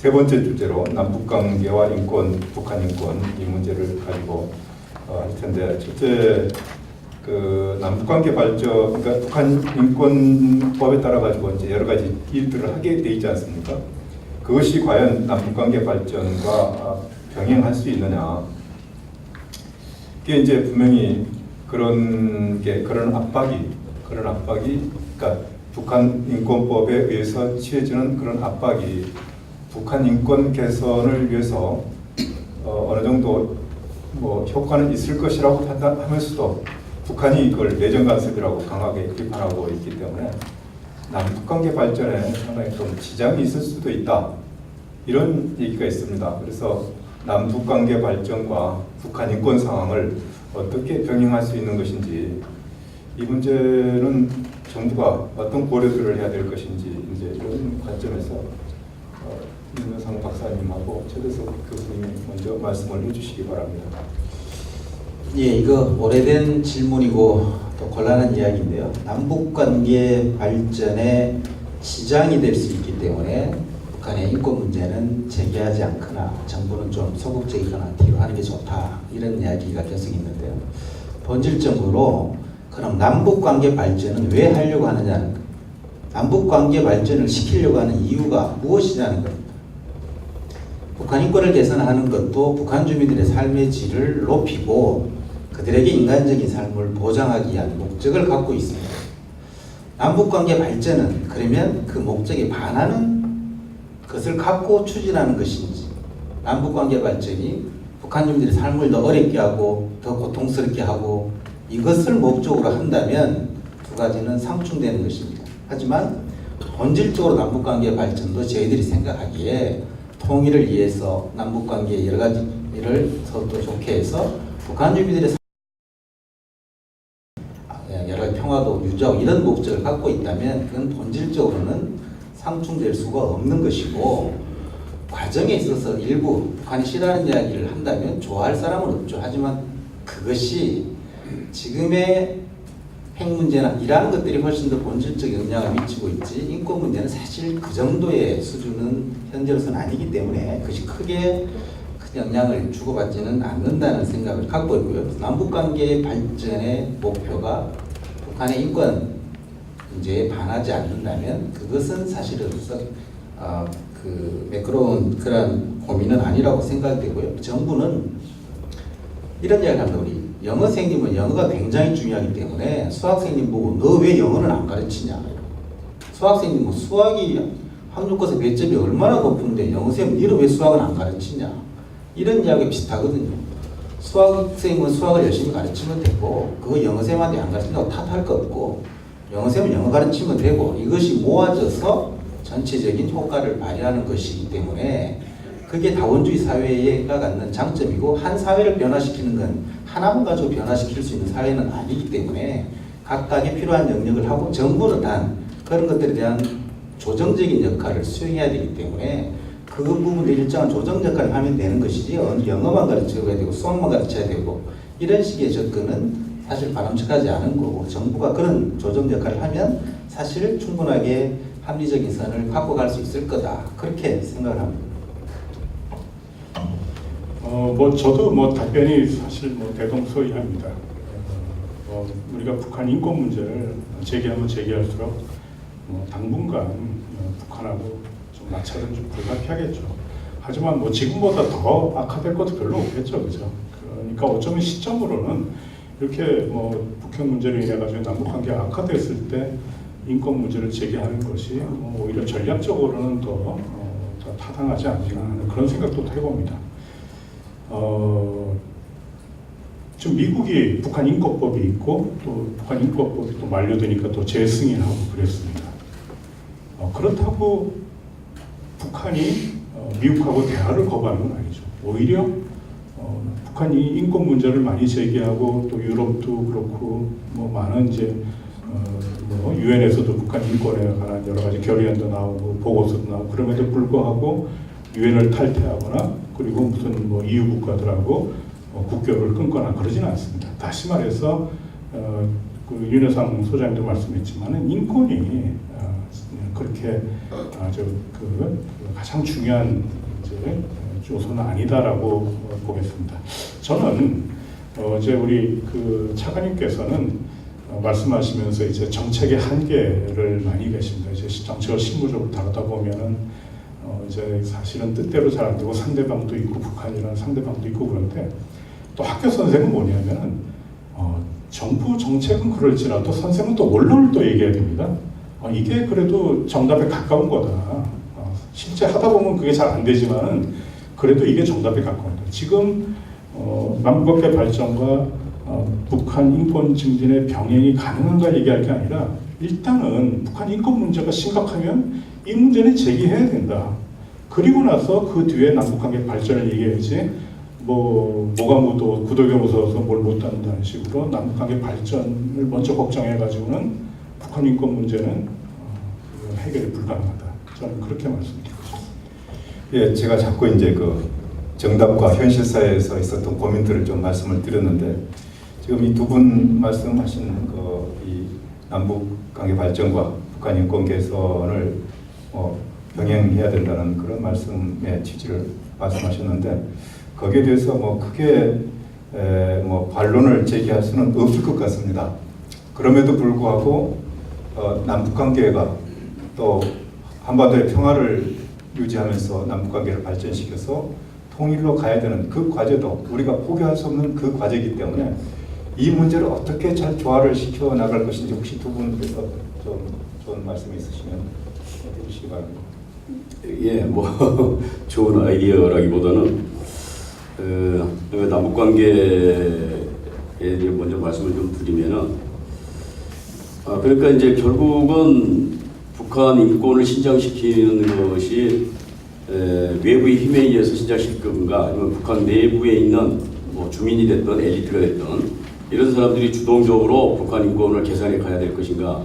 세 번째 주제로 남북 관계와 인권, 북한 인권 이 문제를 가지고 어, 할 텐데 첫째 그 남북 관계 발전 그러니까 북한 인권법에 따라 가지고 이제 여러 가지 일들을 하게 돼 있지 않습니까? 그것이 과연 남북 관계 발전과 아, 병행할 수 있느냐? 이게 이제 분명히 그런 게 그런 압박이 그런 압박이 그러니까 북한 인권법에 의해서 취해지는 그런 압박이 북한 인권 개선을 위해서 어, 어느 정도 뭐 효과는 있을 것이라고 판단하면서도 북한이 이걸 내정 간섭이라고 강하게 비판하고 있기 때문에 남북 관계 발전에 상당히 좀 지장이 있을 수도 있다 이런 얘기가 있습니다. 그래서 남북 관계 발전과 북한 인권 상황을 어떻게 병행할 수 있는 것인지 이 문제는 정부가 어떤 고려들을 해야 될 것인지 이제 이런 관점에서 어, 윤여상 박사님하고 최대석 교수님이 먼저 말씀을 해주시기 바랍니다. 예, 이거 오래된 질문이고 또 곤란한 이야기인데요. 남북 관계 발전에 지장이 될 수 있기 때문에 북한의 인권 문제는 제기하지 않거나 정부는 좀 소극적이거나 뒤로 하는 게 좋다 이런 이야기가 계속 있는데요. 본질적으로 그럼 남북 관계 발전은 왜 하려고 거예요. 남북 관계 발전을 시키려고 하는 이유가 무엇이냐는 겁니다. 북한 인권을 개선하는 것도 북한 주민들의 삶의 질을 높이고 그들에게 인간적인 삶을 보장하기 위한 목적을 갖고 있습니다. 남북관계 발전은 그러면 그 목적에 반하는 것을 갖고 추진하는 것인지 남북관계 발전이 북한 주민들의 삶을 더 어렵게 하고 더 고통스럽게 하고 이것을 목적으로 한다면 두 가지는 상충되는 것입니다. 하지만 본질적으로 남북관계 발전도 저희들이 생각하기에 통일을 위해서 남북 관계 여러 가지 일을 서로 좋게 해서 북한 주민들의 삶- 여러 평화도 유지하고 이런 목적을 갖고 있다면 그건 본질적으로는 상충될 수가 없는 것이고 과정에 있어서 일부 북한이 싫어하는 이야기를 한다면 좋아할 사람은 없죠. 하지만 그것이 지금의 핵 문제나 이러한 것들이 훨씬 더 본질적 영향을 미치고 있지 인권 문제는 사실 그 정도의 수준은 현재로서는 아니기 때문에 그것이 크게 큰 영향을 주고받지는 않는다는 생각을 갖고 있고요. 남북관계 발전의 목표가 북한의 인권 문제에 반하지 않는다면 그것은 사실으로서 어, 그 매끄러운 그런 고민은 아니라고 생각되고요. 정부는 이런 이야기를 합니다. 영어생님은 영어가 굉장히 중요하기 때문에 수학생님 보고 너 왜 영어는 안 가르치냐. 수학생님 뭐 수학이 학력고사 몇 점이 얼마나 높은데 영어생님 너는 왜 수학을 안 가르치냐. 이런 이야기 비슷하거든요. 수학생은 수학을 열심히 가르치면 되고 그거 영어생한테 안 가르친다고 탓할 거 없고 영어생은 영어 가르치면 되고 이것이 모아져서 전체적인 효과를 발휘하는 것이기 때문에 그게 다원주의 사회가 갖는 장점이고 한 사회를 변화시키는 건 하나만 가지고 변화시킬 수 있는 사회는 아니기 때문에 각각의 필요한 영역을 하고 정부는 단 그런 것들에 대한 조정적인 역할을 수행해야 되기 때문에 그 부분들 일정한 조정 역할을 하면 되는 것이지 어느 영어만 가르쳐야 되고 수학만 가르쳐야 되고 이런 식의 접근은 사실 바람직하지 않은 거고 정부가 그런 조정 역할을 하면 사실 충분하게 합리적인 선을 갖고 갈 수 있을 거다 그렇게 생각을 합니다. 어, 뭐 저도 뭐 답변이 사실 뭐 대동소이합니다. 어, 우리가 북한 인권 문제를 제기하면 제기할수록 뭐 당분간 어, 북한하고 좀 마찰은 좀 불가피하겠죠. 하지만 뭐 지금보다 더 악화될 것도 별로 없겠죠, 그죠? 그러니까 어쩌면 시점으로는 이렇게 뭐 북핵 문제로 인해 가지고 남북 관계가 악화됐을 때 인권 문제를 제기하는 것이 뭐 오히려 전략적으로는 더, 어, 더 타당하지 않나 그런 생각도 해봅니다. 어, 지금 미국이 북한 인권법이 있고 또 북한 인권법이 또 만료되니까 또 재승인하고 그랬습니다. 어, 그렇다고 북한이 어, 미국하고 대화를 거부하는 건 아니죠. 오히려 어, 북한이 인권 문제를 많이 제기하고 또 유럽도 그렇고 뭐 많은 이제 어, 뭐 유엔에서도 북한 인권에 관한 여러 가지 결의안도 나오고 보고서도 나오고 그럼에도 불구하고 유엔을 탈퇴하거나 그리고 무슨 뭐 EU 국가들하고 어, 국교를 끊거나 그러지는 않습니다. 다시 말해서 어, 그 윤여상 소장님도 말씀했지만은 인권이 어, 그렇게 아주 그 가장 중요한 이제 요소는 아니다라고 보겠습니다. 저는 어, 이제 우리 그 차관님께서는 어, 말씀하시면서 이제 정책의 한계를 많이 계십니다. 이제 시- 정책을 실무적으로 다루다 보면은 어, 이제 사실은 뜻대로 잘 안 되고 상대방도 있고 북한이라는 상대방도 있고 그런데 또 학교 선생은 뭐냐면은 어, 정부 정책은 그럴지라도 선생은 또 원론을 또 얘기해야 됩니다. 어, 이게 그래도 정답에 가까운 거다. 어, 실제 하다 보면 그게 잘 안 되지만은 그래도 이게 정답에 가까운 거다. 지금 어, 남북관계 발전과 어, 북한 인권 증진의 병행이 가능한가 얘기할 게 아니라 일단은 북한 인권 문제가 심각하면 이 문제는 제기해야 된다. 그리고 나서 그 뒤에 남북관계 발전을 얘기해야지 뭐 묻어 구더기 무서워서 뭘 못한다는 식으로 남북관계 발전을 먼저 걱정해 가지고는 북한 인권 문제는 어, 해결이 불가능하다. 저는 그렇게 말씀드리고 싶습니다. 예, 제가 자꾸 이제 그 정답과 현실사에서 있었던 고민들을 좀 말씀을 드렸는데 지금 이 두 분 말씀하신 그 이 남북 관계 발전과 북한 인권 개선을 어, 병행해야 된다는 그런 말씀의 취지를 말씀하셨는데 거기에 대해서 뭐 크게 에, 뭐 반론을 제기할 수는 없을 것 같습니다. 그럼에도 불구하고 어, 남북 관계가 또 한반도의 평화를 유지하면서 남북 관계를 발전시켜서 통일로 가야 되는 그 과제도 우리가 포기할 수 없는 그 과제이기 때문에 이 문제를 어떻게 잘 조화를 시켜 나갈 것인지 혹시 두 분께서 좀 좋은 말씀이 있으시면. 예, 뭐 좋은 아이디어라기보다는 그 남북 관계에 대해 먼저 말씀을 좀 드리면은 아 그러니까 이제 결국은 북한 인권을 신장시키는 것이 에, 외부의 힘에 의해서 신장시킬 건가 아니면 북한 내부에 있는 뭐 주민이 됐던 엘리트가 됐던 이런 사람들이 주동적으로 북한 인권을 개선해 가야 될 것인가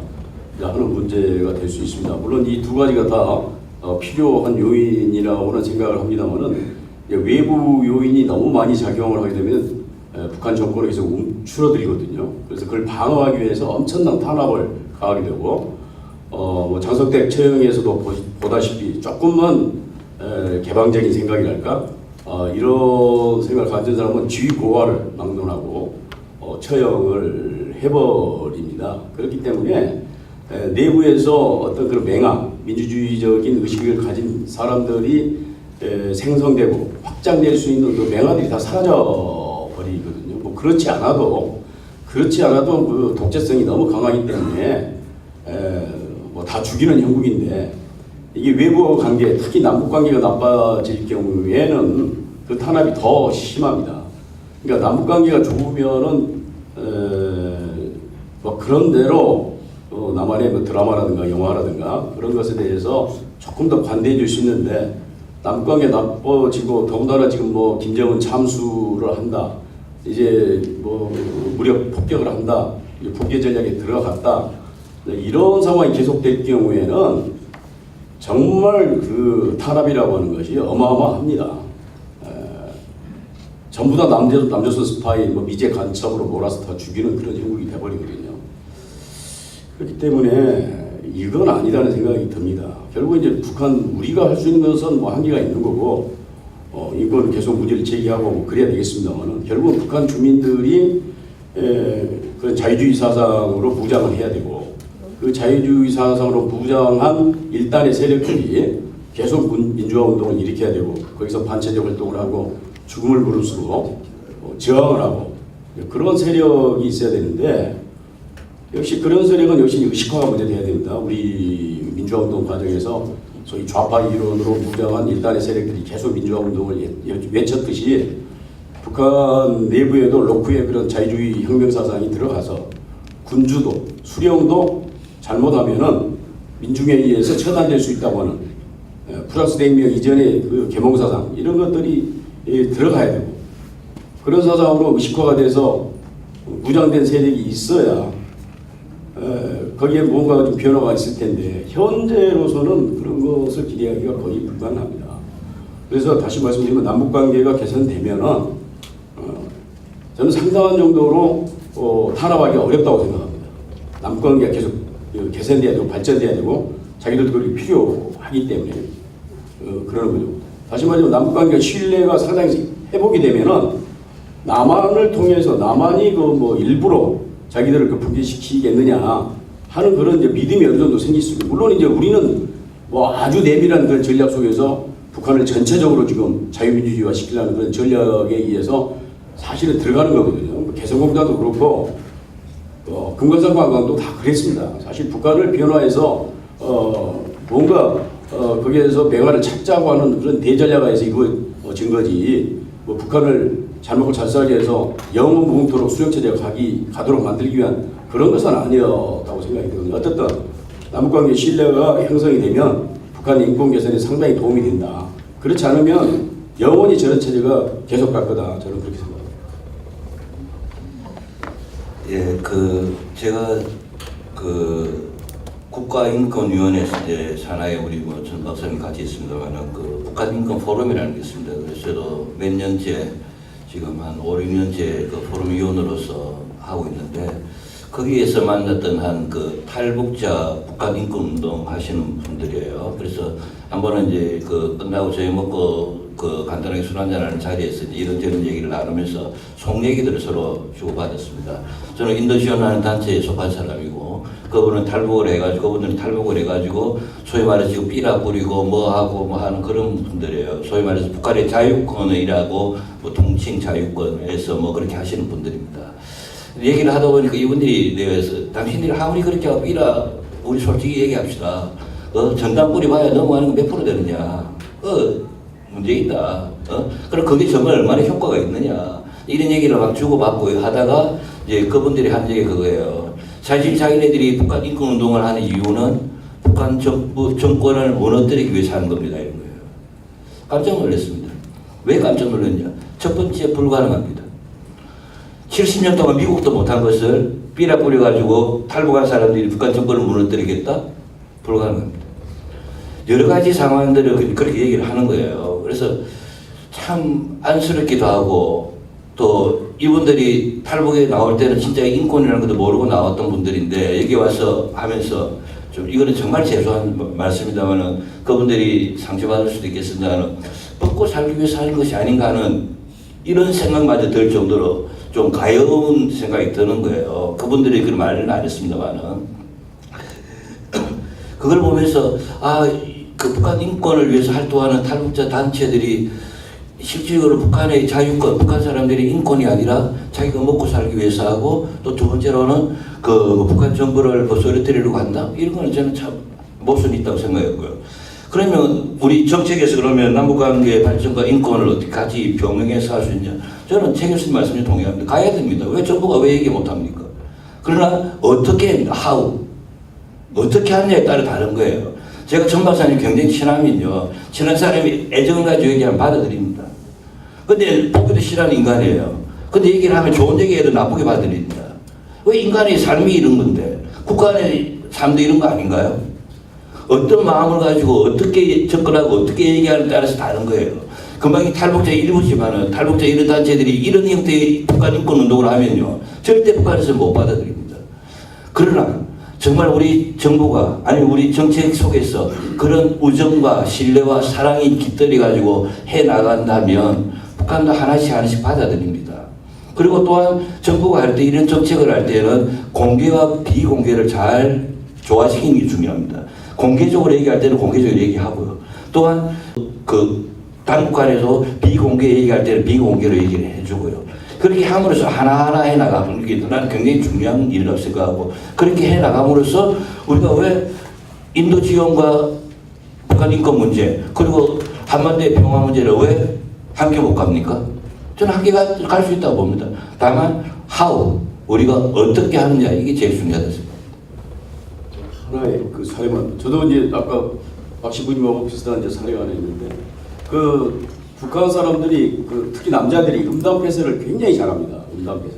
하는 문제가 될 수 있습니다. 물론 이 두 가지가 다 어, 필요한 요인이라고는 생각을 합니다만은 외부 요인이 너무 많이 작용을 하게 되면 에, 북한 정권이 계속 움츠러들이거든요. 그래서 그걸 방어하기 위해서 엄청난 탄압을 가하게 되고 어, 뭐 장석택 처형에서도 보, 보다시피 조금만 에, 개방적인 생각이랄까 어, 이런 생각을 가진 사람은 지위고하를 막론하고 어, 처형을 해버립니다. 그렇기 때문에 에, 내부에서 어떤 그런 맹악, 민주주의적인 의식을 가진 사람들이 에, 생성되고 확장될 수 있는 그 맹아들이 다 사라져 버리거든요. 뭐 그렇지 않아도 그렇지 않아도 그 독재성이 너무 강하기 때문에 뭐 다 죽이는 형국인데 이게 외부 관계, 특히 남북 관계가 나빠질 경우에는 그 탄압이 더 심합니다. 그러니까 남북 관계가 좋으면은 에, 뭐 그런 대로 어, 나만의 뭐 드라마라든가 영화라든가 그런 것에 대해서 조금 더 관대해 줄 수 있는데 관계 나빠지고 더군다나 지금 뭐 김정은 참수를 한다. 이제 뭐 무력 폭격을 한다. 북계 전략에 들어갔다. 네, 이런 상황이 계속될 경우에는 정말 그 탄압이라고 하는 것이 어마어마합니다. 에, 전부 다 남조선, 남조선 스파이, 뭐 미제 간첩으로 몰아서 다 죽이는 그런 형국이 돼버리거든요. 그렇기 때문에 이건 아니라는 생각이 듭니다. 결국 이제 북한 우리가 할 수 있는 것은 뭐 한계가 있는 거고 어, 이건 계속 문제를 제기하고 뭐 그래야 되겠습니다만은 결국은 북한 주민들이 에, 그런 자유주의 사상으로 무장을 해야 되고 그 자유주의 사상으로 무장한 일단의 세력들이 계속 문- 민주화 운동을 일으켜야 되고 거기서 반체적 활동을 하고 죽음을 부를수록 어, 저항을 하고 그런 세력이 있어야 되는데 역시 그런 세력은 역시 의식화가 먼저 돼야 됩니다. 우리 민주화 운동 과정에서 소위 좌파 이론으로 무장한 일단의 세력들이 계속 민주화 운동을 예- 외쳤듯이 북한 내부에도 로크의 그런 자유주의 혁명 사상이 들어가서 군주도 수령도 잘못하면은 민중에 의해서 처단될 수 있다고 하는 예, 프랑스 대혁명 이전의 그 계몽 사상 이런 것들이 예, 들어가야 되고 그런 사상으로 의식화가 돼서 무장된 세력이 있어야 에, 거기에 뭔가 좀 변화가 있을 텐데 현재로서는 그런 것을 기대하기가 거의 불가능합니다. 그래서 다시 말씀드리면 남북 관계가 개선되면은 어, 저는 상당한 정도로 어, 탄압하기 어렵다고 생각합니다. 남북 관계가 계속 어, 개선돼야 되고 발전돼야 되고 자기들도 그렇게 필요하기 때문에 어, 그러는 거죠. 다시 말하면 남북 관계 신뢰가 상당히 회복이 되면은 남한을 통해서 남한이 그 뭐 일부러 자기들을 그 붕괴시키겠느냐 하는 그런 이제 믿음이 어느 정도 생길 수 있고 물론 이제 우리는 뭐 아주 내밀한 그런 전략 속에서 북한을 전체적으로 지금 자유민주주의화 시키려는 그런 전략에 의해서 사실은 들어가는 거거든요. 뭐 개성공단도 그렇고 어, 금관산 관광도 다 그랬습니다. 사실 북한을 변화해서 어, 뭔가 어, 거기에서 매화를 찾자고 하는 그런 대전략에서 이루어진 거지. 뭐 북한을 잘 먹고 잘 살게 해서 영원 무궁토록 수용체제가 가기 가도록 만들기 위한 그런 것은 아니었다고 생각이 들거든요. 어쨌든 남북관계 신뢰가 형성이 되면 북한 인권 개선에 상당히 도움이 된다. 그렇지 않으면 영원히 저런 체제가 계속 갈 거다. 저는 그렇게 생각합니다. 예, 그 제가 그 국가인권위원회 이제 산하에 우리 뭐전 박사님 같이 있습니다만은 그 북한인권 포럼이라는 게 있습니다. 그래서 몇 년째 지금 한 5, 6년째 그 포럼 위원으로서 하고 있는데 거기에서 만났던 한 그 탈북자 북한 인권 운동 하시는 분들이에요. 그래서 한 번은 이제 그 끝나고 저희 먹고 그 간단하게 술 한잔하는 자리에서 이런저런 얘기를 나누면서 속 얘기들을 서로 주고받았습니다. 저는 인도지원하는 단체에 속한 사람이고 그분은 탈북을 해가지고 그분들은 탈북을 해가지고 소위 말해서 지금 삐라 뿌리고 뭐 하고 뭐 하는 그런 분들이에요. 소위 말해서 북한의 자유권을 일하고 뭐 통칭 자유권에서 뭐 그렇게 하시는 분들입니다. 얘기를 하다 보니까 이분들이 내에서 당신들이 아무리 그렇게 하고 삐라 우리 솔직히 얘기합시다. 어, 전당 뿌리 봐야 넘어가는 거 몇 프로 되느냐. 어, 문제 있다. 어? 그럼 그게 정말 얼마나 효과가 있느냐. 이런 얘기를 막 주고받고 하다가 이제 그분들이 한 얘기 그거예요. 사실 자기네들이 북한 인권 운동을 하는 이유는 북한 정부 정권을 무너뜨리기 위해서 하는 겁니다. 이런 거예요. 깜짝 놀랐습니다. 왜 깜짝 놀랐냐? 첫 번째 불가능합니다. 70년 동안 미국도 못한 것을 삐라 뿌려가지고 탈북한 사람들이 북한 정권을 무너뜨리겠다? 불가능합니다. 여러 가지 상황들을 그- 그렇게 얘기를 하는 거예요. 그래서 참 안쓰럽기도 하고 또 이분들이 탈북에 나올 때는 진짜 인권이라는 것도 모르고 나왔던 분들인데 여기 와서 하면서 좀 이거는 정말 죄송한 마- 말씀입니다만은 그분들이 상처받을 수도 있겠습니다만 먹고 살기 위해서 하는 것이 아닌가 하는 이런 생각마저 들 정도로 좀 가여운 생각이 드는 거예요. 그분들이 그런 말은 안 했습니다만은 그걸 보면서 아 그 북한 인권을 위해서 활동하는 탈북자 단체들이 실질적으로 북한의 자유권, 북한 사람들의 인권이 아니라 자기가 먹고 살기 위해서 하고 또 두 번째로는 그 북한 정부를 그 소리뜨리려고 한다 이런 거는 저는 참 모순이 있다고 생각했고요. 그러면 우리 정책에서 그러면 남북관계 발전과 인권을 어떻게 같이 병행해서 할 수 있냐? 저는 최 교수님 말씀에 동의합니다. 가야 됩니다. 왜 정부가 왜 얘기 못합니까? 그러나 어떻게 합니까? how 어떻게 하느냐에 따라 다른 거예요. 제가 전 박사님 굉장히 친하면요. 친한 사람이 애정을 가지고 얘기하면 받아들입니다. 근데 보기도 싫어하는 인간이에요. 근데 얘기를 하면 좋은 얘기해도 나쁘게 받아들입니다. 왜 인간의 삶이 이런 건데 국가의 삶도 이런 거 아닌가요? 어떤 마음을 가지고 어떻게 접근하고 어떻게 얘기하는 따라서 다른 거예요. 금방 이 탈북자 일부지만은 탈북자 이런 단체들이 이런 형태의 북한 인권 운동을 하면요. 절대 북한에서 못 받아들입니다. 그러나 정말 우리 정부가 아니 우리 정책 속에서 그런 우정과 신뢰와 사랑이 깃들이 가지고 해 나간다면 북한도 하나씩 하나씩 받아들입니다. 그리고 또한 정부가 할 때 이런 정책을 할 때는 공개와 비공개를 잘 조화시키는 게 중요합니다. 공개적으로 얘기할 때는 공개적으로 얘기하고요. 또한 그 당국 간에서 비공개 얘기할 때는 비공개로 얘기를 해주고요. 그렇게 함으로써 하나하나 해 나가는 게 나는 굉장히 중요한 일이라고 생각하고 그렇게 해 나감으로써 우리가 왜 인도 지원과 북한 인권 문제 그리고 한반도의 평화 문제를 왜 함께 못 갑니까? 저는 함께 갈 수 있다고 봅니다. 다만 how 우리가 어떻게 하느냐 이게 제일 중요하다 생각합니다. 하나의 그 사례만 저도 이제 아까 박 신부님하고 비슷한 이제 사례가 하나 있는데 그 북한 사람들이 그 특히 남자들이 음담 폐쇄를 굉장히 잘합니다. 음담 폐쇄.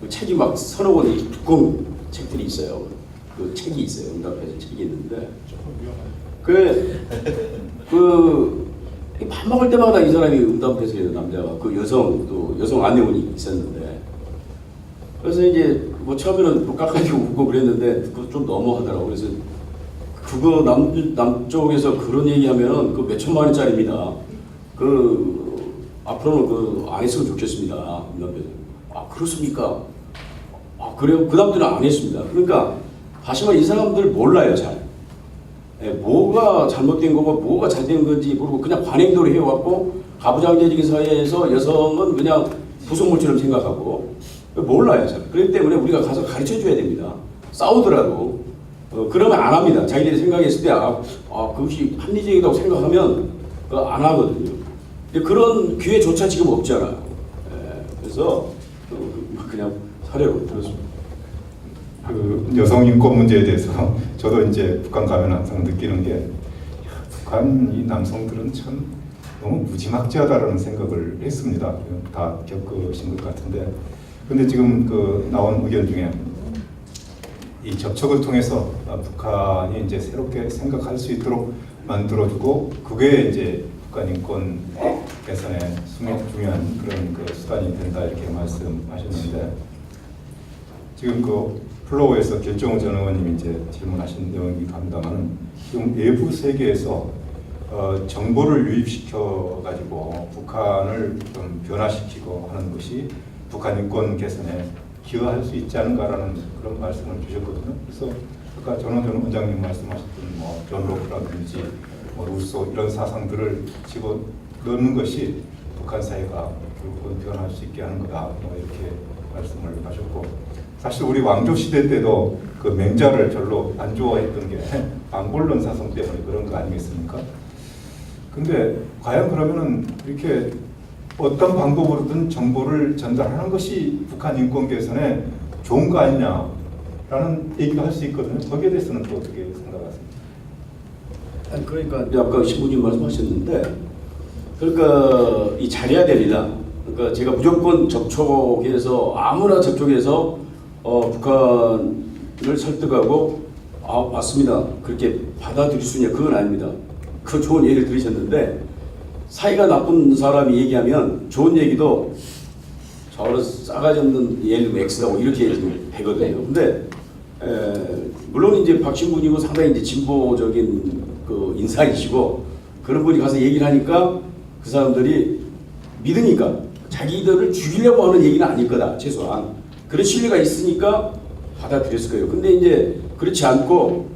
그 책이 막 서너 권이 두꺼운 책들이 있어요. 그 책이 있어요. 음담 폐쇄 책이 있는데 그, 그, 밥 먹을 때마다 이 사람이 음담 폐쇄의 남자가 그 여성 또 여성 안내원이 있었는데 그래서 이제 뭐 처음에는 뭐 깎아지고 웃고 그랬는데 그거 좀 너무하더라고. 그래서 그거 남 남쪽에서 그런 얘기하면은 그몇 천만 원짜리입니다. 그 앞으로는 그 안 했으면 좋겠습니다. 아 그렇습니까? 아 그래요? 그 다음들은 안 했습니다. 그러니까 다시 말해 이 사람들 몰라요 잘. 예, 뭐가 잘못된 거고 뭐가 잘된 건지 모르고 그냥 관행대로 해왔고 가부장제적인 사회에서 여성은 그냥 부속물처럼 생각하고 몰라요 잘. 그렇기 때문에 우리가 가서 가르쳐 줘야 됩니다. 싸우더라도 어, 그러면 안 합니다. 자기들이 생각했을 때 아, 아 그것이 합리적이라고 생각하면 그거 안 하거든요. 그런 기회조차 지금 없잖아요. 예, 그래서 어, 그냥 사례로 들었습니다. 그 여성 인권 문제에 대해서 저도 이제 북한 가면 항상 느끼는 게 야, 북한 이 남성들은 참 너무 무지막지하다라는 생각을 했습니다. 다 겪으신 것 같은데 근데 지금 그 나온 의견 중에 이 접촉을 통해서 아, 북한이 이제 새롭게 생각할 수 있도록 만들어주고 그게 이제 북한 인권 개선에 중요- 중요한 그런 그 수단이 된다 이렇게 말씀하셨는데 지금 그 플로우에서 결정호 전 의원님이 이제 질문하신 내용이기도 합니다만은 지금 외부 세계에서 어, 정보를 유입시켜 가지고 북한을 좀 변화시키고 하는 것이 북한 인권 개선에 기여할 수 있지 않은가라는 그런 말씀을 주셨거든요. 그래서 아까 전원 전 원장님 말씀하셨던 뭐존 로크라든지 뭐 루소 이런 사상들을 집어 넣는 것이 북한 사회가 결국은 변화할 수 있게 하는 거다. 뭐 이렇게 말씀을 하셨고 사실 우리 왕조 시대 때도 그 맹자를 별로 안 좋아했던 게 방골론 사상 때문에 그런 거 아니겠습니까? 근데 과연 그러면은 이렇게 어떤 방법으로든 정보를 전달하는 것이 북한 인권 개선에 좋은 거 아니냐라는 얘기도 할 수 있거든요. 거기에 대해서는 또 어떻게 생각하세요? 그러니까 아까 신부님 말씀하셨는데 그러니까 이 잘해야 됩니다. 그러니까 제가 무조건 접촉해서 아무나 접촉해서 어, 북한을 설득하고 아 맞습니다 그렇게 받아들일 수 있냐 그건 아닙니다. 그 좋은 예를 들으셨는데 사이가 나쁜 사람이 얘기하면 좋은 얘기도 저런 싸가지 없는 예를 X라고 이렇게 얘기하거든요. 근데 에, 물론 이제 박신분이고 상당히 이제 진보적인 그 인사이시고 그런 분이 가서 얘기를 하니까 그 사람들이 믿으니까 자기들을 죽이려고 하는 얘기는 아닐 거다 최소한 그런 신뢰가 있으니까 받아들였을 거예요. 근데 이제 그렇지 않고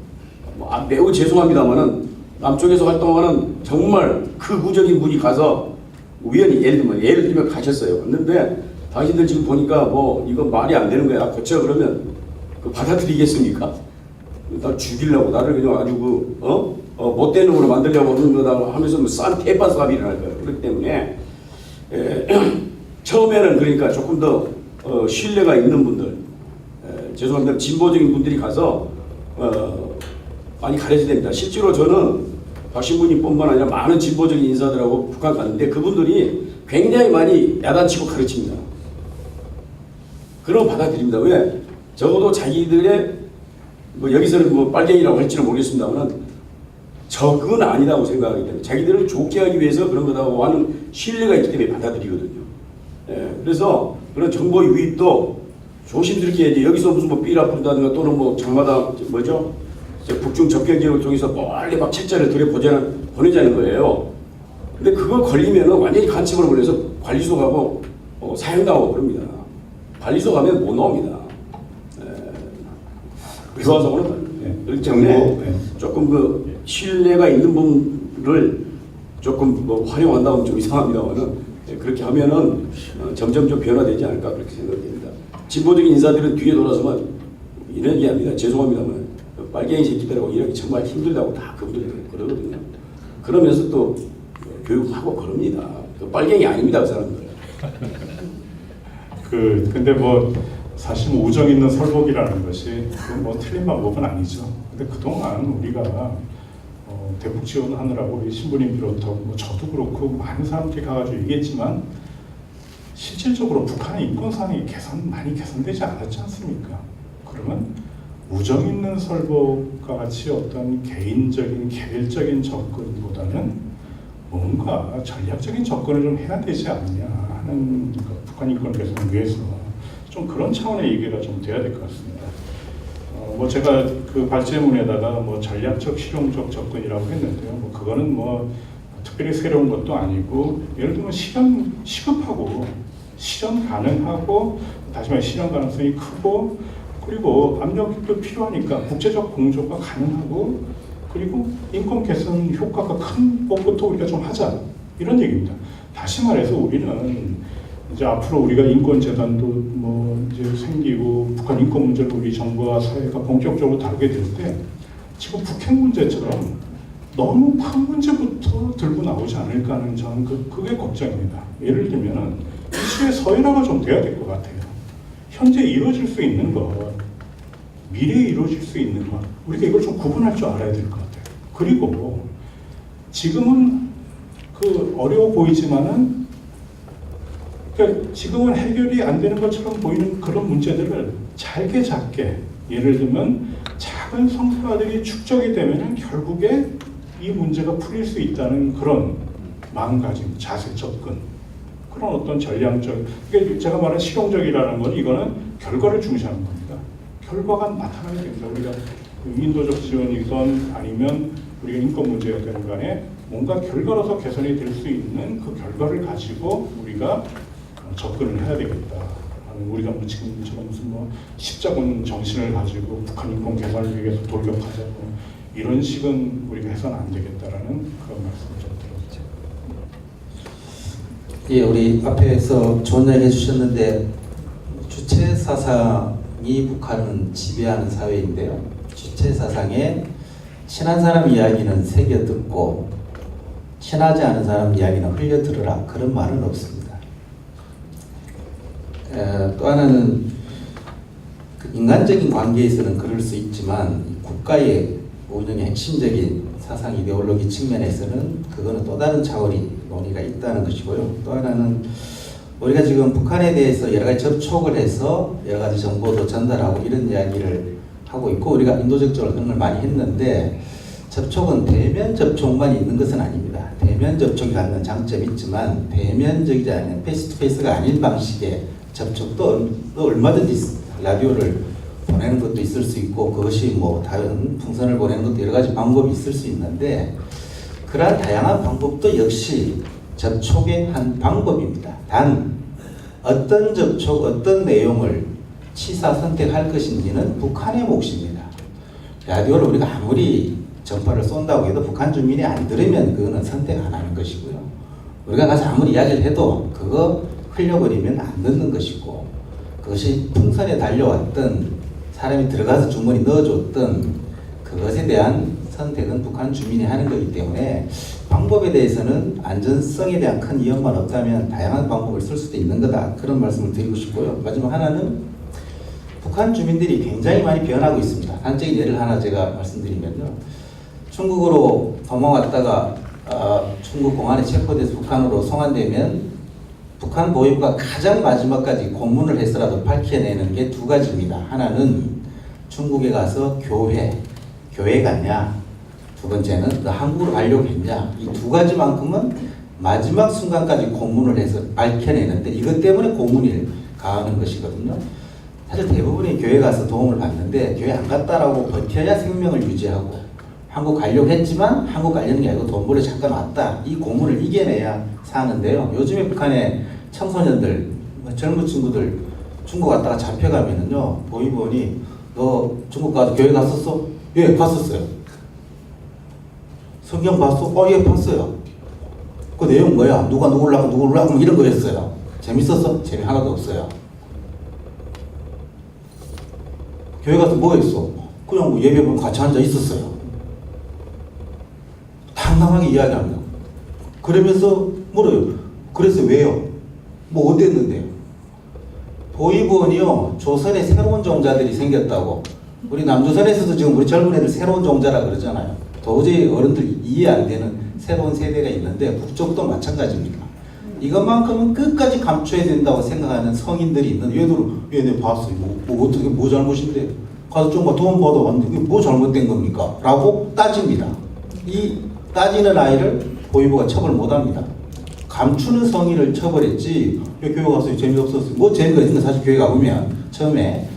뭐, 아, 매우 죄송합니다만은 남쪽에서 활동하는 정말 극우적인 분이 가서 우연히 예를 들면 예를 들면 가셨어요. 갔는데 당신들 지금 보니까 뭐 이거 말이 안 되는 거야. 고쳐 그러면 그 받아들이겠습니까? 나 죽이려고 나를 그냥 아주 그 어? 어 못된 놈으로 만들려고 하는 거다 하면서 뭐싼 대파 싸움을 할 거예요. 그렇기 때문에 에, 처음에는 그러니까 조금 더 어, 신뢰가 있는 분들 에, 죄송합니다 진보적인 분들이 가서 어, 많이 가르쳐야 됩니다. 실제로 저는 박신부님뿐만 아니라 많은 진보적인 인사들하고 북한 갔는데 그분들이 굉장히 많이 야단치고 가르칩니다. 그럼 받아들입니다. 왜? 적어도 자기들의 뭐 여기서는 뭐 빨갱이라고 할지는 모르겠습니다만 적은 아니라고 생각하기 때문에 자기들을 좋게 하기 위해서 그런 거다고 하는 신뢰가 있기 때문에 받아들이거든요. 예, 그래서 그런 정보 유입도 조심스럽게 해야지 여기서 무슨 뭐 삐라 부른다든가 또는 뭐 장마다 뭐죠? 저 북중 접경 지역을 통해서 멀리 막 책자를 들여보자는 보내자는 거예요. 근데 그거 걸리면은 완전히 간첩으로 걸려서 관리소 가고 어, 사형당하고 그럽니다. 관리소 가면 못 나옵니다. 예. 교화석으로 예. 그렇기 때문에 정보, 예. 조금 그 신뢰가 있는 분을 조금 뭐 활용한다면 좀 이상합니다만은 예, 그렇게 하면은 어, 점점 좀 변화되지 않을까 그렇게 생각됩니다. 진보적인 인사들은 뒤에 돌아서면 이런 얘기합니다. 죄송합니다만 그 빨갱이 새끼들하고 일하기 정말 힘들다고 다 그분들이 그러거든요. 그러면서 또 교육하고 그럽니다. 그 빨갱이 아닙니다 그 사람들. 그 근데 뭐 사실 뭐 우정 있는 설복이라는 것이 그뭐 틀린 방법은 아니죠. 근데 그동안 우리가 어, 대북 지원하느라고 우리 신부님 비롯하고 뭐 저도 그렇고 많은 사람들이 가가지고 얘기했지만 실질적으로 북한의 인권상이 개선 많이 개선되지 않았지 않습니까? 그러면 우정 있는 설복과 같이 어떤 개인적인 개별적인 접근보다는 뭔가 전략적인 접근을 좀 해야 되지 않느냐 하는 그 북한 인권 개선을 위해서 좀 그런 차원의 얘기가 좀 돼야 될 것 같습니다. 어, 어, 뭐 제가 그 발제문에다가 뭐 전략적 실용적 접근이라고 했는데요. 뭐 그거는 뭐 특별히 새로운 것도 아니고 예를 들면 실현 시급하고 실현 가능하고 다시 말해 실현 가능성이 크고 그리고 압력도 필요하니까 국제적 공조가 가능하고 그리고 인권 개선 효과가 큰 것부터 우리가 좀 하자 이런 얘기입니다. 다시 말해서 우리는 이제 앞으로 우리가 인권재단도 뭐 이제 생기고 북한 인권 문제를 우리 정부와 사회가 본격적으로 다루게 될 때 지금 북핵 문제처럼 너무 큰 문제부터 들고 나오지 않을까 하는 저는 그, 그게 걱정입니다. 예를 들면은 이슈의 서열화가 좀 돼야 될 것 같아요. 현재 이루어질 수 있는 것, 미래에 이루어질 수 있는 것, 우리가 이걸 좀 구분할 줄 알아야 될 것 같아요. 그리고 지금은 그 어려워 보이지만은 그러니까 지금은 해결이 안 되는 것처럼 보이는 그런 문제들을 잘게 작게 예를 들면 작은 성과들이 축적이 되면은 결국에 이 문제가 풀릴 수 있다는 그런 마음가짐, 자세, 접근 그런 어떤 전략적 그러니까 제가 말한 실용적이라는 건 이거는 결과를 중시하는 겁니다. 결과가 나타나게 됩니다. 우리가 그 인도적 지원이건 아니면 우리가 인권 되는 간에 뭔가 결과로서 개선이 될 수 있는 그 결과를 가지고 우리가 어, 접근을 해야 되겠다. 우리가 뭐 지금처럼 무슨 뭐 십자군 정신을 가지고 북한 인권 개선을 위해서 돌격하자고 이런 식은 우리가 해서는 안 되겠다라는 그런 말씀을 좀 드렸죠. 예, 우리 앞에서 좋은 이야기 해주셨는데 주체 사상이 북한은 지배하는 사회인데요. 주체 사상에 친한 사람 이야기는 새겨 듣고 친하지 않은 사람 이야기는 흘려 들으라 그런 말은 없습니다. 에, 또 하나는 그 인간적인 관계에서는 그럴 수 있지만 국가의 운영의 핵심적인 사상 이데올로기 측면에서는 그거는 또 다른 차원이 논의가 있다는 것이고요. 또 하나는 우리가 지금 북한에 대해서 여러 가지 접촉을 해서 여러 가지 정보도 전달하고 이런 이야기를 하고 있고 우리가 인도적으로 그런 걸 많이 했는데 접촉은 대면 접촉만 있는 것은 아닙니다. 대면 접촉이 갖는 장점이 있지만 대면적이지 않은 페이스 투 페이스가 아닌 방식의 접촉도 또 얼마든지. 라디오를 보내는 것도 있을 수 있고 그것이 뭐 다른 풍선을 보내는 것도 여러 가지 방법이 있을 수 있는데 그러한 다양한 방법도 역시 접촉의 한 방법입니다. 단 어떤 접촉, 어떤 내용을 치사 선택할 것인지는 북한의 몫입니다. 라디오를 우리가 아무리 전파를 쏜다고 해도 북한 주민이 안 들으면 그거는 선택 안 하는 것이고요. 우리가 가서 아무리 이야기를 해도 그거 흘려버리면 안 듣는 것이고 그것이 풍선에 달려왔던 사람이 들어가서 주머니 넣어줬던 그것에 대한 선택은 북한 주민이 하는 거기 때문에 방법에 대해서는 안전성에 대한 큰 위험만 없다면 다양한 방법을 쓸 수도 있는 거다 그런 말씀을 드리고 싶고요. 마지막 하나는 북한 주민들이 굉장히 많이 변하고 있습니다. 단적인 예를 하나 제가 말씀드리면요. 중국으로 도망왔다가 어, 중국 공안에 체포돼서 북한으로 송환되면 북한 보위부가 가장 마지막까지 고문을 해서라도 밝혀내는 게 두 가지입니다. 하나는 중국에 가서 교회, 교회 갔냐? 두 번째는 너 한국으로 가려고 했냐? 이 두 가지만큼은 마지막 순간까지 고문을 해서 밝혀내는데 이것 때문에 고문을 가하는 것이거든요. 사실 대부분이 교회 가서 도움을 받는데 교회 안 갔다라고 버텨야 생명을 유지하고 한국 가려고 했지만 한국 가려는 게 아니고 돈 벌어 잠깐 왔다. 이 고문을 이겨내야 사는데요. 요즘에 북한의 청소년들, 뭐 젊은 친구들 중국 갔다가 잡혀가면은요, 보이보니 너 중국 가서 교회 갔었어? 예, 갔었어요. 성경 봤어? 어, 예, 봤어요. 그 내용 뭐야? 누가 누굴라고 누굴라고 이런 거였어요. 재밌었어? 재미 하나도 없어요. 교회 가서 뭐 했어? 그냥 뭐 예배 보면 같이 앉아 있었어요. 당당하게 이야기합니다. 그러면서 물어요. 그래서 왜요? 뭐 어땠는데요? 도의부원이요 조선에 새로운 종자들이 생겼다고 우리 남조선에서도 지금 우리 젊은 애들 새로운 종자라 그러잖아요. 도저히 어른들 이해 안 되는 새로운 세대가 있는데 북쪽도 마찬가지입니다. 이것만큼은 끝까지 감춰야 된다고 생각하는 성인들이 있는 얘들은 얘네 봤어요. 뭐, 뭐 어떻게 뭐 잘못인데 가서 좀돈 받아 왔는데 뭐 잘못된 겁니까? 라고 따집니다. 이 따지는 아이를 보위부가 처벌 못합니다. 감추는 성의를 처벌했지 왜 교회 가서 재미없었어 뭐 재미가 있는 건 사실 교회 가보면 처음에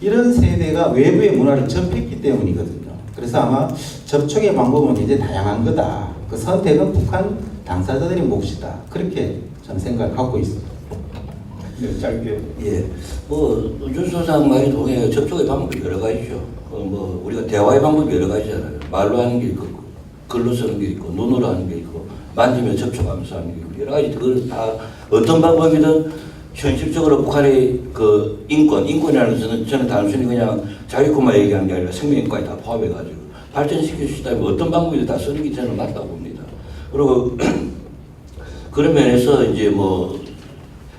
이런 세대가 외부의 문화를 접했기 때문이거든요. 그래서 아마 접촉의 방법은 굉장히 다양한 거다. 그 선택은 북한 당사자들의 몫이다. 그렇게 저는 생각을 갖고 있습니다. 네, 짧게 예, 뭐윤 소장 말이 동해요. 접촉의 방법이 여러 가지죠. 어, 뭐 우리가 대화의 방법이 여러 가지잖아요. 말로 하는 게 있고, 글로 쓰는 게 있고, 눈으로 하는 게 있고, 만지면 접촉하면서 하는 게 있고, 여러 가지 그걸 다 어떤 방법이든 현실적으로 북한의 그 인권, 인권이라는 것은 저는 단순히 그냥 자유권만 얘기하는 게 아니라 생명권까지 다 포함해가지고 발전시킬 수 있다면 어떤 방법이든 다 쓰는 게 저는 맞다고 봅니다. 그리고 그런 면에서 이제 뭐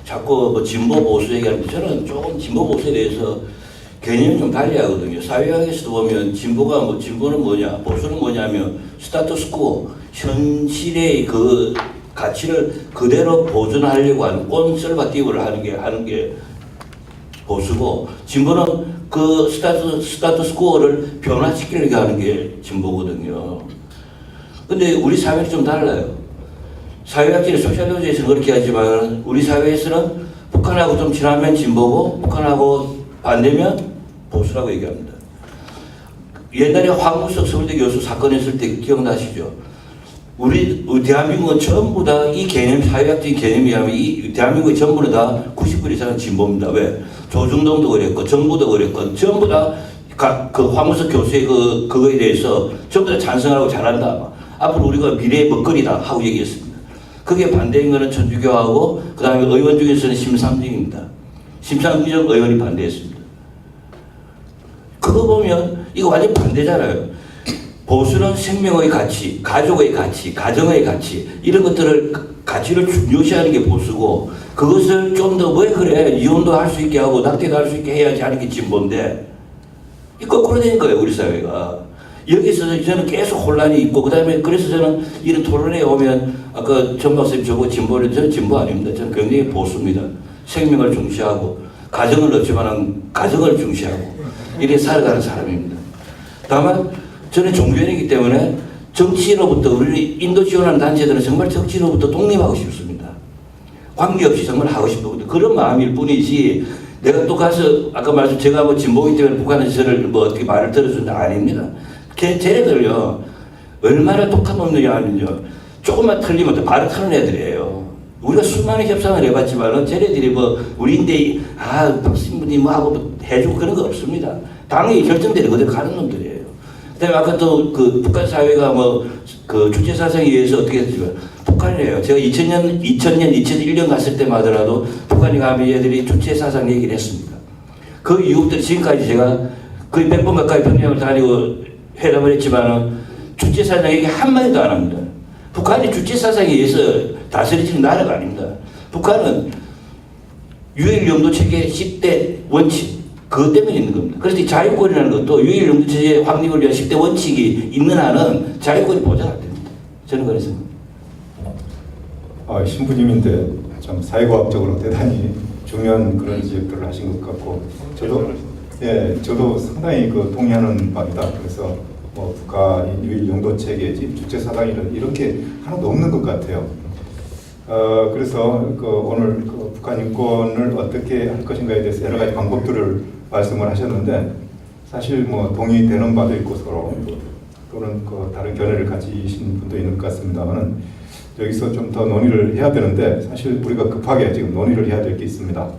자꾸 뭐 진보 보수 얘기하는데 저는 조금 진보 보수에 대해서 개념이 좀 달리 하거든요. 사회학에서도 보면 진보가 뭐 진보는 뭐냐, 보수는 뭐냐면 스타트스코 현실의 그 가치를 그대로 보존하려고 하는 꼰설바티브를 하는 게 하는 게 보수고 진보는 그 스타트 스타트스코어를 변화시키려고 하는 게 진보거든요. 근데 우리 사회는 좀 달라요. 사회학적인 소셜로지에서는 그렇게 하지만 우리 사회에서는 북한하고 좀 친하면 진보고 북한하고 반대면 보수라고 얘기합니다. 옛날에 황무석 서울대 교수 사건 했을 때 기억나시죠? 우리 대한민국은 전부 다 이 개념 사회학적인 개념이 하면 이 대한민국의 전부는 다 90% 이상은 진보입니다. 왜? 조중동도 그랬고 정부도 그랬고 전부 다 그 황무석 교수의 그 그거에 대해서 전부 다 찬성하고 잘한다. 앞으로 우리가 미래의 먹거리다 하고 얘기했습니다. 그게 반대인 거는 천주교하고 그 다음에 의원 중에서는 심상정입니다. 심상정 의원이 반대했습니다. 그거 보면 이거 완전 반대잖아요. 보수는 생명의 가치, 가족의 가치, 가정의 가치 이런 것들을 가치를 중요시하는 게 보수고 그것을 좀 더 왜 그래? 이혼도 할 수 있게 하고 낙태도 할 수 있게 해야지 하는 게 진보인데? 이 거꾸로 된 거예요 우리 사회가. 여기서 저는 계속 혼란이 있고 그다음에 그래서 저는 이런 토론에 오면 아까 전 박사님 저거 진보를 저는 진보 아닙니다. 저는 굉장히 보수입니다. 생명을 중시하고 가정을 얻지만은 가정을 중시하고 이렇게 살아가는 사람입니다 다만 저는 종교인이기 때문에 정치로부터 우리 인도 지원하는 단체들은 정말 정치로부터 독립하고 싶습니다. 관계없이 정말 하고 싶거든요. 그런 마음일 뿐이지 내가 또 가서 아까 말씀 제가 뭐 진보이기 때문에 북한에서 저를 뭐 어떻게 말을 들어준다 아닙니다. 걔 쟤네들요 얼마나 독한 놈들이 하면요 조금만 틀리면 또 바로 트는 애들이에요. 우리가 수많은 협상을 해봤지만은 쟤네들이 뭐 우리인데 아 박신분이 뭐 하고 뭐 해주고 그런 거 없습니다. 당연히 결정대로 그대로 가는 놈들이에요. 그다음에 아까 또 그 북한 사회가 뭐 그 주체 사상에 의해서 어떻게 했지만 북한이에요. 제가 2000년, 2000년, 2001년 갔을 때마더라도 북한이 가면 얘들이 주체 사상 얘기를 했습니다. 그 이후부터 지금까지 제가 거의 100번 가까이 평양을 다니고 회담을 했지만은 주체 사상 얘기 한마디도 안 합니다. 북한이 주체 사상에 의해서 다스려지는 나라가 아닙니다. 북한은 유일 영도 체계 10대 원칙 그것 때문에 있는 겁니다. 그래서 이 자유권이라는 것도 유일 영도 체제 확립을 위한 10대 원칙이 있는 한은 자유권이 보장 안 됩니다. 저는 그래서 아, 신부님인데 참 사회과학적으로 대단히 중요한 그런 지적들을 하신 것 같고 저도 예 저도 상당히 그 동의하는 바입니다. 그래서 뭐 북한 유일 영도 체계 집 주체 사상 이런 이렇게 하나도 없는 것 같아요. 어 그래서 그 오늘 그 북한 인권을 어떻게 할 것인가에 대해서 여러 가지 방법들을 말씀을 하셨는데 사실 뭐 동의되는 바도 있고 서로 또는 그 다른 견해를 가지신 분도 있는 것 같습니다만은 여기서 좀 더 논의를 해야 되는데 사실 우리가 급하게 지금 논의를 해야 될 게 있습니다.